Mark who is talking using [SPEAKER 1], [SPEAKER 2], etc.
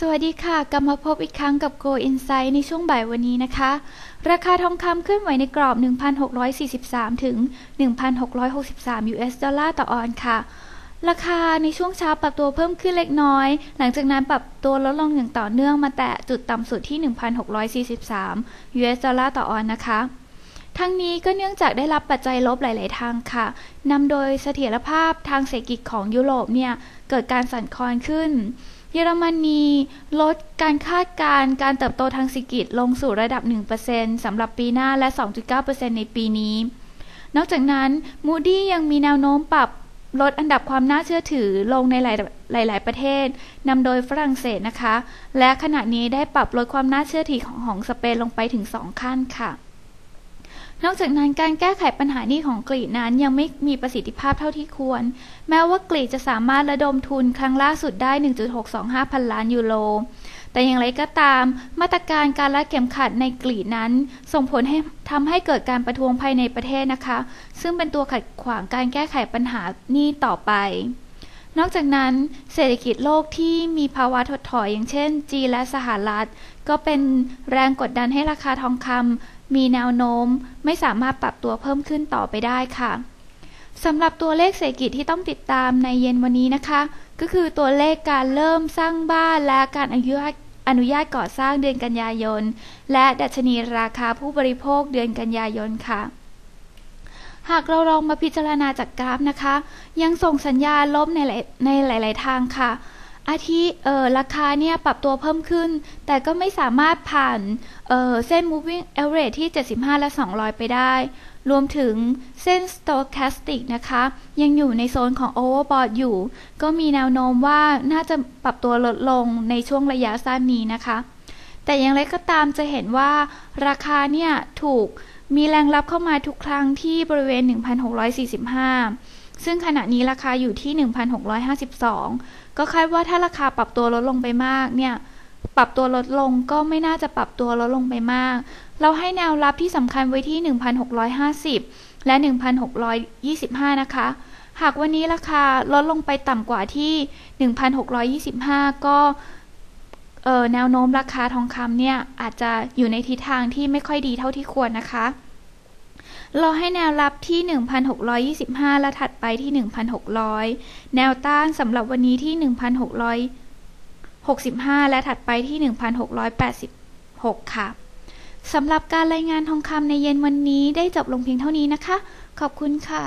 [SPEAKER 1] สวัสดีค่ะ กลับมาพบอีกครั้งกับ Go Insight ในช่วงบ่ายวันนี้นะคะ ราคาทองคำขึ้นไหวในกรอบ 1,643 ถึง 1,663 US ดอลลาร์ต่อออนค่ะ ราคาในช่วงเช้าปรับตัวเพิ่มขึ้นเล็กน้อย หลังจากนั้นปรับตัวลดลงอย่างต่อเนื่องมาแตะจุดต่ำสุดที่ 1,643 US ดอลลาร์ต่อออนนะคะทั้งนี้ก็เนื่องจากได้รับปัจจัยลบหลาย ๆ ทางค่ะ นำโดยเสถียรภาพทางเศรษฐกิจของยุโรปเนี่ย เกิดการสั่นคลอนขึ้น เยอรมนี ลดการคาดการณ์การเติบโตทางเศรษฐกิจลงสู่ระดับ 1%สำหรับปีหน้าและ 2.9%ในปีนี้ นอกจากนั้นมูดี้ยังมีแนวโน้มปรับลดอันดับความน่าเชื่อถือลงในหลายหลายประเทศนำโดยฝรั่งเศสนะคะ และขณะนี้ได้ปรับลดความน่าเชื่อถือของของสเปนลงไปถึง 2 ขั้นค่ะ นอกจากนั้นการแก้ไขปัญหานี้ของกรีนั้นยังไม่มีประสิทธิภาพเท่าที่ควร แม้ว่ากรีจะสามารถระดมทุนครั้งล่าสุดได้ 1.625 พันล้านยูโร แต่อย่างไรก็ตาม มาตรการการรัดเข็มขัดในกรีนั้น ส่งผลให้ทำให้เกิดการประท้วงภายในประเทศนะคะ ซึ่งเป็นตัวขัดขวางการแก้ไขปัญหานี้ต่อไปนอกจากนั้นเศรษฐกิจโลกที่มีภาวะถดถอยอย่างเช่น จีนและสหรัฐ ก็เป็นแรงกดดันให้ราคาทองคำ มีแนวโน้มไม่สามารถปรับตัวเพิ่มขึ้นต่อไปได้ค่ะสำหรับตัวเลขเศรษฐกิจที่ต้องติดตามในเย็นวันนี้นะคะ ก็คือตัวเลขการเริ่มสร้างบ้านและการอนุญาตอนุญาตก่อสร้างเดือนกันยายน และดัชนีราคาผู้บริโภคเดือนกันยายนค่ะ หากเราลองมาพิจารณาจากกราฟนะคะ ยังส่งสัญญาณลบในในหลาย ๆ ทางค่ะ อาทิเอ่อราคาเนี่ยปรับตัวเพิ่มขึ้น แต่ก็ไม่สามารถผ่านเอ่อเส้น moving average ที่ 75 และ 200 ไปได้ รวมถึงเส้น stochastic นะคะ ยังอยู่ในโซนของ overbought อยู่ ก็มีแนวโน้มว่าน่าจะปรับตัวลดลงในช่วงระยะสั้นนี้นะคะ แต่อย่างไรก็ตามจะเห็นว่าราคาเนี่ยถูกมีแรงรับเข้ามาทุกครั้งที่บริเวณ 1,645 ซึ่งขณะนี้ราคาอยู่ที่ 1,652 ก็คาดว่าถ้าราคาปรับตัวลดลงไปมากเนี่ย ปรับตัวลดลงก็ไม่น่าจะปรับตัวลดลงไปมาก เราให้แนวรับที่สำคัญไว้ที่ 1,650 และ 1,625 นะคะ หากวันนี้ราคาลดลงไปต่ำกว่าที่ 1,625 ก็แนวโน้มราคาทองคำเนี่ยอาจจะอยู่ในทิศทางที่ไม่ค่อยดีเท่าที่ควรนะคะ ราให้แนวรับที่ 1,625 และถัดไปที่ 1,600 แนวต้านสำหรับวันนี้ที่ 1,665 และถัดไปที่ 1,686 ค่ะสำหรับการรายงานทองคำในเย็นวันนี้ได้จบลงเพียงเท่านี้นะคะ ขอบคุณค่ะ